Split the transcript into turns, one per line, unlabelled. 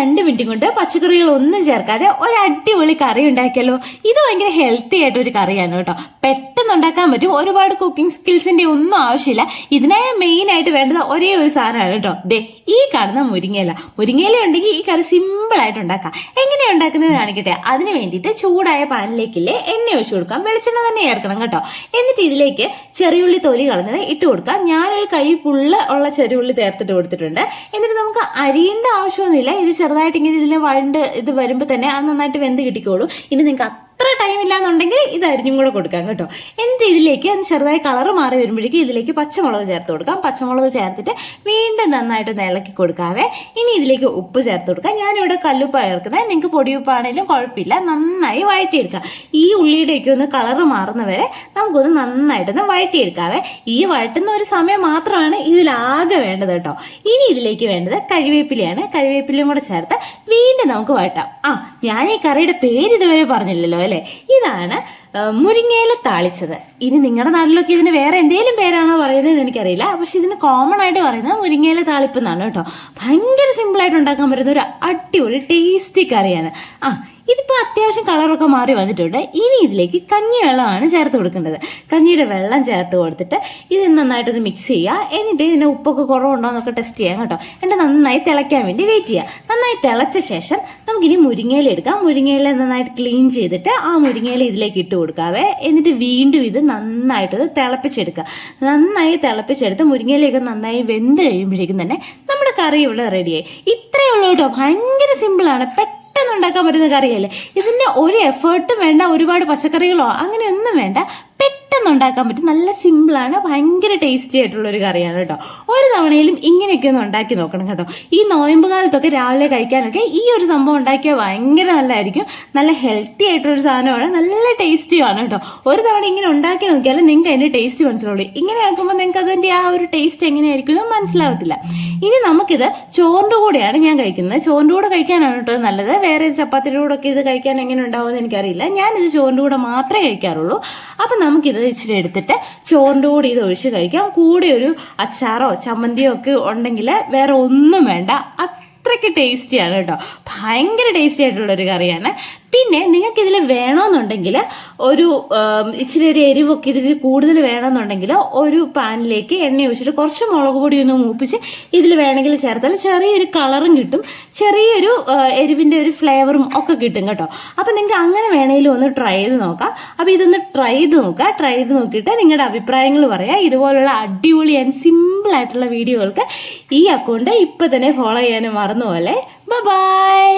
രണ്ട് മിനിറ്റും കൊണ്ട് പച്ചക്കറികൾ ഒന്നും ചേർക്കാതെ ഒരു അടിപൊളി കറി ഉണ്ടാക്കിയല്ലോ ഇത് ഭയങ്കര ഹെൽത്തി ആയിട്ടൊരു കറിയാണ് കേട്ടോ. പെട്ടെന്ന് ഉണ്ടാക്കാൻ പറ്റും. ഒരുപാട് കുക്കിംഗ് സ്കിൽസിന്റെ ഒന്നും ആവശ്യമില്ല. ഇതിനായി മെയിൻ ആയിട്ട് വേണ്ടത് ഒരേ ഒരു സാധനമാണ് കേട്ടോ. ദേ ഈ കാണുന്ന മുരിങ്ങയില. മുരിങ്ങയില ഉണ്ടെങ്കിൽ ഈ കറി സിമ്പിൾ ആയിട്ട് ഉണ്ടാക്കാം. എങ്ങനെയാ ഉണ്ടാക്കുന്നത് കാണിക്കട്ടെ? അതിന് വേണ്ടിയിട്ട് ചൂടായ പാനിലേക്കില്ലേ എണ്ണ ഒഴിച്ചു കൊടുക്കാം. വെളിച്ചെണ്ണ തന്നെ ചേർക്കണം കേട്ടോ. എന്നിട്ട് ഇതിലേക്ക് ചെറിയുള്ളി തൊലി കളഞ്ഞത് ഇട്ട് കൊടുക്കാം. ഞാനൊരു കൈ പുള്ള ഉള്ള ചെറിയുള്ളി ചേർത്തിട്ട് കൊടുത്തിട്ടുണ്ട്. എന്നിട്ട് നമുക്ക് അരിയേണ്ട ആവശ്യമൊന്നുമില്ല. ഇത് ചെറുതായിട്ട് ഇങ്ങനെ ഇതിൽ വഴണ്ട് ഇത് വരുമ്പോൾ തന്നെ അത് നന്നായിട്ട് വെന്ത് കിട്ടിക്കോളൂ. ഇനി നിങ്ങൾക്ക് ടൈം ഇല്ലാന്നുണ്ടെങ്കിൽ ഇതായിരിക്കും കൂടെ കൊടുക്കാം കേട്ടോ. എന്നിട്ട് ഇതിലേക്ക് ഒന്ന് ചെറുതായി കളർ മാറി വരുമ്പോഴേക്കും ഇതിലേക്ക് പച്ചമുളക് ചേർത്ത് കൊടുക്കാം. പച്ചമുളക് ചേർത്തിട്ട് വീണ്ടും നന്നായിട്ട് നിലക്കി കൊടുക്കാവേ. ഇനി ഇതിലേക്ക് ഉപ്പ് ചേർത്ത് കൊടുക്കാം. ഞാനിവിടെ കല്ലുപ്പ് ചേർക്കുന്നത്. നിങ്ങൾക്ക് പൊടിയുപ്പാണെങ്കിലും കുഴപ്പമില്ല. നന്നായി വഴറ്റിയെടുക്കാം. ഈ ഉള്ളിയുടെയൊക്കെ ഒന്ന് കളർ മാറുന്നവരെ നമുക്കൊന്ന് നന്നായിട്ടൊന്ന് വഴറ്റിയെടുക്കാവേ. ഈ വഴറ്റുന്ന ഒരു സമയം മാത്രമാണ് ഇതിലാകെ വേണ്ടത് കേട്ടോ. ഇനി ഇതിലേക്ക് വേണ്ടത് കരിവേപ്പിലയാണ്. കരിവേപ്പിലയും കൂടെ ചേർത്ത് വീണ്ടും നമുക്ക് വഴറ്റാം. ആ ഞാൻ ഈ കറിയുടെ പേര് ഇതുവരെ പറഞ്ഞില്ലല്ലോ അല്ലേ? ഇതാണ് മുരിങ്ങയില താളിച്ചത്. ഇനി നിങ്ങളുടെ നാട്ടിലൊക്കെ ഇതിന് വേറെ എന്തെങ്കിലും പേരാണോ പറയുന്നത് എനിക്കറിയില്ല. പക്ഷെ ഇതിന് കോമൺ ആയിട്ട് പറയുന്നത് മുരിങ്ങയില താളിപ്പ് എന്നാണ് കേട്ടോ. ഭയങ്കര സിമ്പിളായിട്ട് ഉണ്ടാക്കാൻ പറ്റുന്ന ഒരു അടിപൊളി ടേസ്റ്റി കറിയാണ്. ആ ഇതിപ്പോൾ അത്യാവശ്യം കളറൊക്കെ മാറി വന്നിട്ടുണ്ട്. ഇനി ഇതിലേക്ക് കഞ്ഞി വെള്ളമാണ് ചേർത്ത് കൊടുക്കേണ്ടത്. കഞ്ഞിയുടെ വെള്ളം ചേർത്ത് കൊടുത്തിട്ട് ഇത് നന്നായിട്ടൊന്ന് മിക്സ് ചെയ്യുക. എന്നിട്ട് ഇതിന് ഉപ്പൊക്കെ കുറവുണ്ടോ എന്നൊക്കെ ടെസ്റ്റ് ചെയ്യാം കേട്ടോ. എന്നിട്ട് നന്നായി തിളയ്ക്കാൻ വേണ്ടി വെയിറ്റ് ചെയ്യുക. നന്നായി തിളച്ച ശേഷം നമുക്കിനി മുരിങ്ങയില എടുക്കാം. മുരിങ്ങയില നന്നായിട്ട് ക്ലീൻ ചെയ്തിട്ട് ആ മുരിങ്ങയില ഇതിലേക്ക് ഇട്ട് കൊടുക്കാവേ. എന്നിട്ട് വീണ്ടും ഇത് നന്നായിട്ടൊന്ന് തിളപ്പിച്ചെടുക്കുക. നന്നായി തിളപ്പിച്ചെടുത്ത് മുരിങ്ങയിലൊക്കെ നന്നായി വെന്ത് കഴിയുമ്പോഴേക്കും തന്നെ നമ്മുടെ കറി ഇവിടെ റെഡിയായി ഇത്രയേ ഉള്ളൂ കേട്ടോ. ഭയങ്കര സിമ്പിളാണ് പെട്ടെന്ന് ഉണ്ടാക്കാൻ പറ്റുന്ന കറിയല്ലേ? ഇതിന് ഒരു എഫേർട്ടും വേണ്ട ഒരുപാട് പച്ചക്കറികളോ അങ്ങനെ ഒന്നും വേണ്ട. പെട്ടെന്ന് ഉണ്ടാക്കാൻ പറ്റും. നല്ല സിമ്പിളാണ് ഭയങ്കര ടേസ്റ്റി ആയിട്ടുള്ള ഒരു കറിയാണ് കേട്ടോ. ഒരു തവണയിലും ഇങ്ങനെയൊക്കെ ഒന്ന് ഉണ്ടാക്കി നോക്കണം കേട്ടോ. ഈ നോയമ്പ് കാലത്തൊക്കെ രാവിലെ കഴിക്കാനൊക്കെ ഈ ഒരു സംഭവം ഉണ്ടാക്കിയാൽ ഭയങ്കര നല്ലതായിരിക്കും നല്ല ഹെൽത്തി ആയിട്ടൊരു സാധനമാണ്. നല്ല ടേസ്റ്റിയാണ് കേട്ടോ. ഒരു തവണ ഇങ്ങനെ ഉണ്ടാക്കി നോക്കിയാൽ നിങ്ങൾക്ക് അതിന്റെ ടേസ്റ്റ് മനസ്സിലാവുള്ളൂ. ഇങ്ങനെ ആക്കുമ്പോൾ നിങ്ങൾക്ക് അതിന്റെ ആ ഒരു ടേസ്റ്റ് എങ്ങനെയായിരിക്കും മനസ്സിലാവത്തില്ല. ഇനി നമുക്കിത് ചോറിന്റെ കൂടെയാണ് ഞാൻ കഴിക്കുന്നത്. ചോറിന്റെ കൂടെ കഴിക്കാനാണ് കേട്ടോ നല്ലത്. വേറെ ചപ്പാത്തിയുടെ കൂടെ ഒക്കെ ഇത് കഴിക്കാൻ എങ്ങനെ ഉണ്ടാവുമെന്ന് എനിക്കറിയില്ല. ഞാനിത് ചോറിന്റെ കൂടെ മാത്രമേ കഴിക്കാറുള്ളൂ. അപ്പം നമുക്കിത് ഇച്ചിരി എടുത്തിട്ട് ചോറിന്റെ കൂടെ ഇത് ഒഴിച്ച് കഴിക്കാം. കൂടെ ഒരു അച്ചാറോ ചമ്മന്തിയോ ഒക്കെ ഉണ്ടെങ്കിൽ വേറെ ഒന്നും വേണ്ട. അത്രയ്ക്ക് ടേസ്റ്റിയാണ് കേട്ടോ. ഭയങ്കര ടേസ്റ്റി ആയിട്ടുള്ളൊരു കറിയാണ്. പിന്നെ നിങ്ങൾക്ക് ഇതിൽ വേണമെന്നുണ്ടെങ്കിൽ ഒരു ഇച്ചിരി ഒരു എരിവൊക്കെ ഇതിൽ കൂടുതൽ വേണമെന്നുണ്ടെങ്കിൽ ഒരു പാനിലേക്ക് എണ്ണ ഒഴിച്ചിട്ട് കുറച്ച് മുളക് പൊടി ഒന്ന് മൂപ്പിച്ച് ഇതിൽ വേണമെങ്കിൽ ചേർത്താൽ ചെറിയൊരു കളറും കിട്ടും. ചെറിയൊരു എരിവിന്റെ ഒരു ഫ്ലേവറും ഒക്കെ കിട്ടും കേട്ടോ. അപ്പം നിങ്ങൾക്ക് അങ്ങനെ വേണമെങ്കിലും ഒന്ന് ട്രൈ ചെയ്ത് നോക്കാം. അപ്പോൾ ഇതൊന്ന് ട്രൈ ചെയ്ത് നോക്കുക. ട്രൈ ചെയ്ത് നോക്കിയിട്ട് നിങ്ങളുടെ അഭിപ്രായങ്ങൾ പറയാം. ഇതുപോലുള്ള അടിപൊളി ആൻഡ് സിമ്പിൾ ആയിട്ടുള്ള വീഡിയോകൾക്ക് ഈ അക്കൗണ്ട് ഇപ്പം തന്നെ ഫോളോ ചെയ്യാനും മറന്നു മറന്നുപോലെ ബ ബായ്